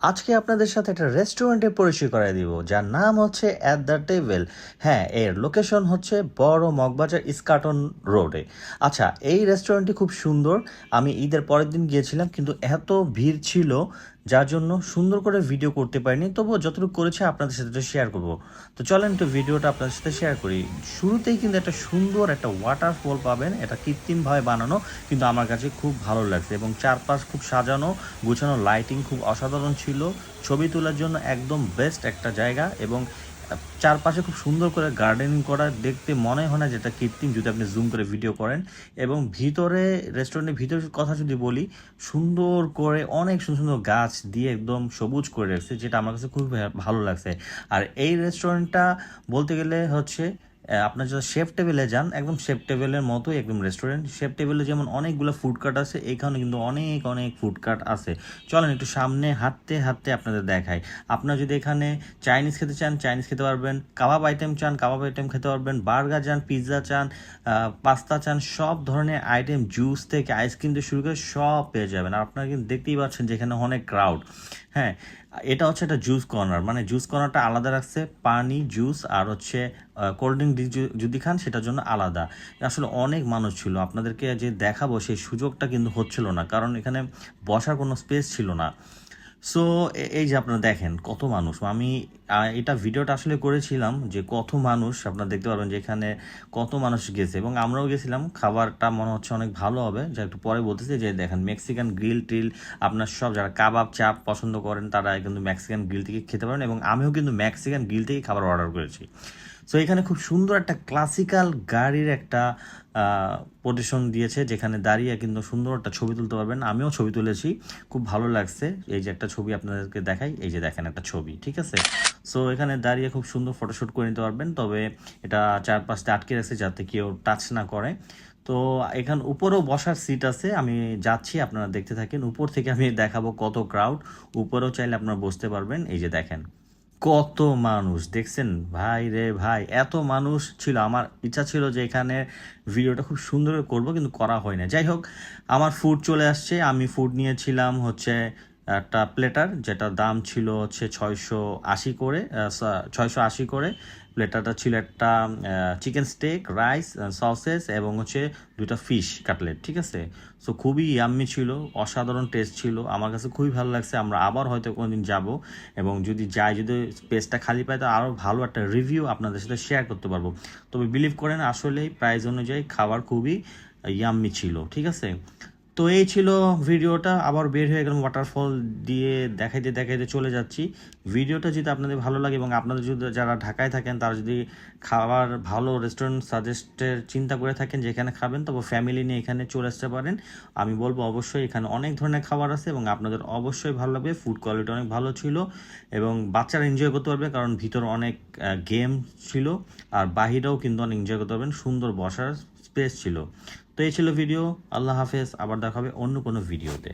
আজকে আপনাদের সাথে একটা রেস্টুরেন্টের পরিচয় করাই দিব, যার নাম হচ্ছে অ্যাট দ্য টেবিল হ্যাঁ এর লোকেশন হচ্ছে বড় মগবাজার ইস্কাটন রোডে আচ্ছা এই রেস্টুরেন্টটি খুব সুন্দর। আমি ঈদের পরের দিন গিয়েছিলাম, কিন্তু এত ভিড় ছিল যার জন্য সুন্দর করে ভিডিও করতে পারিনি, তবুও যতটুকু করেছে আপনাদের সাথে শেয়ার করব। তো চলেন তো ভিডিওটা আপনাদের সাথে শেয়ার করি। শুরুতেই কিন্তু একটা সুন্দর একটা ওয়াটারফল পাবেন, এটা কৃত্রিমভাবে বানানো, কিন্তু আমার কাছে খুব ভালো লাগছে এবং চারপাশ খুব সাজানো, গুছানো লাইটিং খুব অসাধারণ ছিল। ছবি তোলার জন্য একদম বেস্ট একটা জায়গা এবং চারপাশে খুব সুন্দর করে গার্ডেনিং করা দেখতে মনে হয় না যেটা কৃত্রিম, যদি আপনি জুম করে ভিডিও করেন। এবং ভিতরে রেস্টুরেন্টের ভিতরের কথা যদি বলি, সুন্দর করে অনেক সুন্দর সুন্দর গাছ দিয়ে একদম সবুজ করে রেখেছে, যেটা আমার কাছে খুব ভালো লাগছে। আর এই রেস্টুরেন্টটা বলতে গেলে হচ্ছে আপনার যদি শেফ টেবিলে যান, একদম শেফ টেবিলের মতোই একদম রেস্টুরেন্ট শেফ টেবিলে যেমন অনেকগুলো ফুড কার্ট আছে এখানে কিন্তু অনেক অনেক ফুড কার্ট আছে। চলেন একটু সামনে হাঁটতে হাঁটতে আপনাদের দেখাই। আপনারা যদি এখানে চাইনিজ খেতে চান চাইনিজ খেতে পারবেন কাবাব আইটেম চান কাবাব আইটেম খেতে পারবেন বার্গার চান পিৎজা চান পাস্তা চান, সব ধরনের আইটেম জুস থেকে আইসক্রিম থেকে শুরু করে সব পেয়ে যাবেন। আর আপনারা কিন্তু দেখতেই পাচ্ছেন যে এখানে অনেক ক্রাউড হ্যাঁ এটা হচ্ছে একটা জুস কর্নার মানে জুস কর্নারটা আলাদা রাখছে, পানি জুস আর হচ্ছে কোল্ড ড্রিঙ্ক যদি খান সেটার জন্য আলাদা। আসলে অনেক মানুষ ছিল, আপনাদেরকে যে দেখাবো সেই সুযোগটা কিন্তু হচ্ছিল না, কারণ এখানে বসার কোনো স্পেস ছিল না। সো এই যে আপনারা দেখেন কত মানুষ। আমি এটা ভিডিওটা আসলে করেছিলাম যে কত মানুষ, আপনারা দেখতে পারবেন যে এখানে কত মানুষ গেছে। এবং আমরাও গেছিলাম, খাবারটা মনে হচ্ছে অনেক ভালো হবে। যা একটু পরে বলতেছি যে দেখেন মেক্সিকান গ্রিল টিল আপনার সব যারা কাবাব, চাপ পছন্দ করেন, তারা কিন্তু মেক্সিকান গ্রিল থেকে খেতে পারেন। এবং আমিও কিন্তু মেক্সিকান গ্রিল থেকে খাবার অর্ডার করেছি। সো এখানে খুব সুন্দর একটা ক্লাসিক্যাল গাড়ির একটা পজিশন দিয়েছে, যেখানে দাঁড়িয়ে কিন্তু সুন্দর একটা ছবি তুলতে পারবেন। আমিও ছবি তুলেছি, খুব ভালো লাগছে। এই যে একটা ছবি আপনাদেরকে দেখাই, এই যে দেখেন একটা ছবি, ঠিক আছে? সো এখানে দাঁড়িয়ে খুব সুন্দর ফটোশ্যুট করে নিতে পারবেন, তবে এটা চারপাশটা আটকে রাখছে যাতে কেউ টাচ না করে। তো, এখান উপরেও বসার সিট আছে, আমি যাচ্ছি, আপনারা দেখতে থাকেন। উপর থেকে আমি দেখাবো কত ক্রাউড উপরেও চাইলে আপনারা বসতে পারবেন। এই যে দেখেন কত মানুষ, দেখছেন? ভাই রে ভাই, এত মানুষ ছিল। আমার ইচ্ছা ছিল যে এখানে ভিডিওটা খুব সুন্দর করব, কিন্তু করা হয় না। যাই হোক, আমার ফুড চলে আসছে। আমি ফুড নিয়েছিলাম হচ্ছে একটা প্লেটার যেটা দাম ছিল হচ্ছে ছয়শো আশি করে ছয়শো আশি করে। প্লেটারটা ছিল একটা চিকেন স্টেক রাইস সসেস এবং হচ্ছে দুইটা ফিশ কাটলেট ঠিক আছে? সো খুবই ইয়াম্মি ছিল, অসাধারণ টেস্ট ছিল। আমার কাছে খুবই ভালো লাগছে, আমরা আবার হয়তো কোনোদিন যাব এবং যদি যাই, যদি স্পেসটা খালি পাই, তো আরও ভালো একটা রিভিউ আপনাদের সাথে শেয়ার করতে পারব। তবে বিলিভ করেন, আসলেই প্রাইস অনুযায়ী খাবার খুবই ইয়াম্মি ছিল, ঠিক আছে? তো এই ছিল ভিডিওটা, আবার বের হয়ে গেলাম ওয়াটারফল দিয়ে দেখাইতে দেখাইতে চলে যাচ্ছি। ভিডিওটা যদি আপনাদের ভালো লাগে এবং আপনাদের যদি যারা ঢাকায় থাকেন, তারা যদি খাবার ভালো রেস্টুরেন্ট সাজেস্টের চিন্তা করে থাকেন যেখানে খাবেন, তবে ফ্যামিলি নিয়ে এখানে চলে আসতে পারেন। আমি বলব অবশ্যই এখানে অনেক ধরনের খাবার আছে এবং আপনাদের অবশ্যই ভালো লাগবে। ফুড কোয়ালিটি অনেক ভালো ছিল এবং বাচ্চারা এনজয় করতে পারবে কারণ ভিতর অনেক গেম ছিল আর বাহিরেও কিন্তু অনেক এনজয় করতে পারবেন। সুন্দর বসার স্পেস ছিল। তো এই ছিল ভিডিও আল্লাহ হাফেজ আবার দেখাবে অন্য কোনো ভিডিওতে